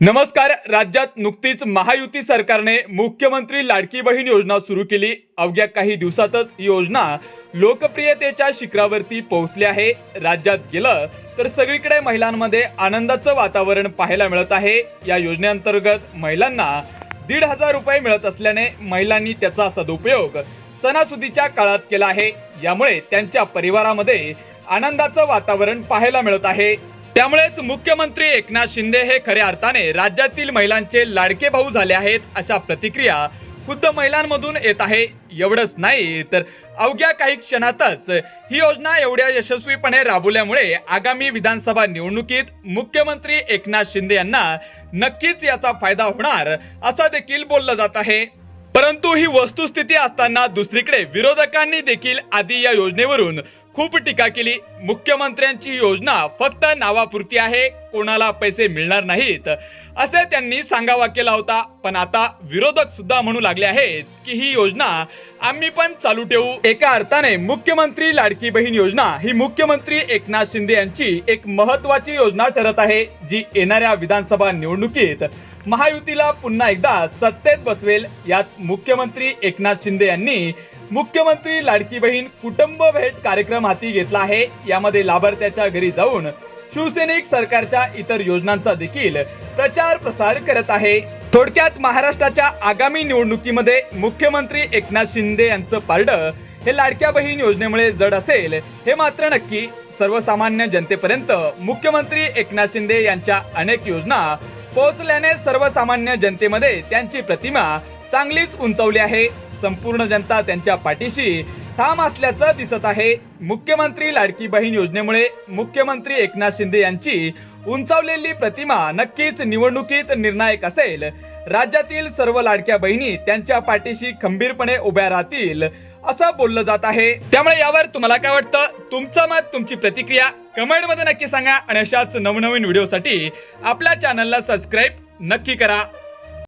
नमस्कार. राज्यात नुकतीच महायुती सरकारने मुख्यमंत्री लाडकी बहीण योजना सुरू केली. अवघ्या काही दिवसातच ही योजना लोकप्रियतेच्या शिखरावरती पोहोचली आहे. राज्यात गेलं तर सगळीकडे महिलांमध्ये आनंदाचं वातावरण पाहायला मिळत आहे. या योजनेअंतर्गत महिलांना दीड हजार रुपये मिळत असल्याने महिलांनी त्याचा सदुपयोग सणासुदीच्या काळात केला आहे. यामुळे त्यांच्या परिवारामध्ये आनंदाचं वातावरण पाहायला मिळत आहे. त्यामुळेच मुख्यमंत्री एकनाथ शिंदे हे खऱ्या अर्थाने राज्यातील महिलांचे लाडके भाऊ झाले आहेत अशा प्रतिक्रिया खुद्द महिलांमधून येत आहे. एवढंच नाही तर अवघ्या काही क्षणातच ही योजना एवढ्या यशस्वीपणे राबवल्यामुळे आगामी विधानसभा निवडणुकीत मुख्यमंत्री एकनाथ शिंदे यांना नक्कीच याचा फायदा होणार असं देखील बोललं जात आहे. परंतु ही वस्तुस्थिती असताना दुसरीकडे विरोधकांनी देखील आधी या योजनेवरून खूप टीका केली. मुख्यमंत्र्यांची योजना फक्त नावापुरती आहे कोणाला पैसे मिळणार नाहीत असे त्यांनी सांगावा केला होता. पण आता विरोधक सुद्धा म्हणू लागले आहेत की ही योजना आम्ही पण चालू ठेवू. एका अर्थाने मुख्यमंत्री लाडकी बहीण योजना ही मुख्यमंत्री एकनाथ शिंदे यांची एक महत्वाची योजना ठरत आहे जी येणाऱ्या विधानसभा निवडणुकीत महायुतीला पुन्हा एकदा सत्तेत बसवेल. यात मुख्यमंत्री एकनाथ शिंदे यांनी मुख्यमंत्री लाडकी बहीण कुटुंब भेट कार्यक्रम हाती घेतला आहे. यामध्ये लाभार्थ्याच्या घरी जाऊन शिवसैनिक सरकारच्या इतर योजनांचा देखील प्रचार प्रसार करत आहे. थोडक्यात महाराष्ट्राच्या आगामी निवडणुकीमध्ये मुख्यमंत्री एकनाथ शिंदे यांचं पारडं हे लाडक्या बहीण योजनेमुळे जड असेल हे मात्र नक्की सर्वसामान्य जनतेपर्यंत मुख्यमंत्री एकनाथ शिंदे यांच्या अनेक योजना पोहोचल्याने सर्वसामान्य जनतेमध्ये त्यांची प्रतिमा चांगलीच उंचवली आहे. संपूर्ण जनता त्यांच्या पाठीशी ठाम असल्याचं दिसत आहे. मुख्यमंत्री लाडकी बहीण योजनेमुळे मुख्यमंत्री एकनाथ शिंदे यांची उंचावलेली प्रतिमा नक्कीच निवडणुकीत निर्णायक असेल. राज्यातील सर्व लाडक्या बहिणी त्यांच्या पाठीशी खंबीरपणे उभ्या राहतील असं बोललं जात आहे. त्यामुळे यावर तुम्हाला काय वाटतं? तुमचं मत तुमची प्रतिक्रिया कमेंटमध्ये नक्की सांगा आणि अशाच नवनवीन व्हिडिओसाठी आपल्या चॅनलला सबस्क्राईब नक्की करा.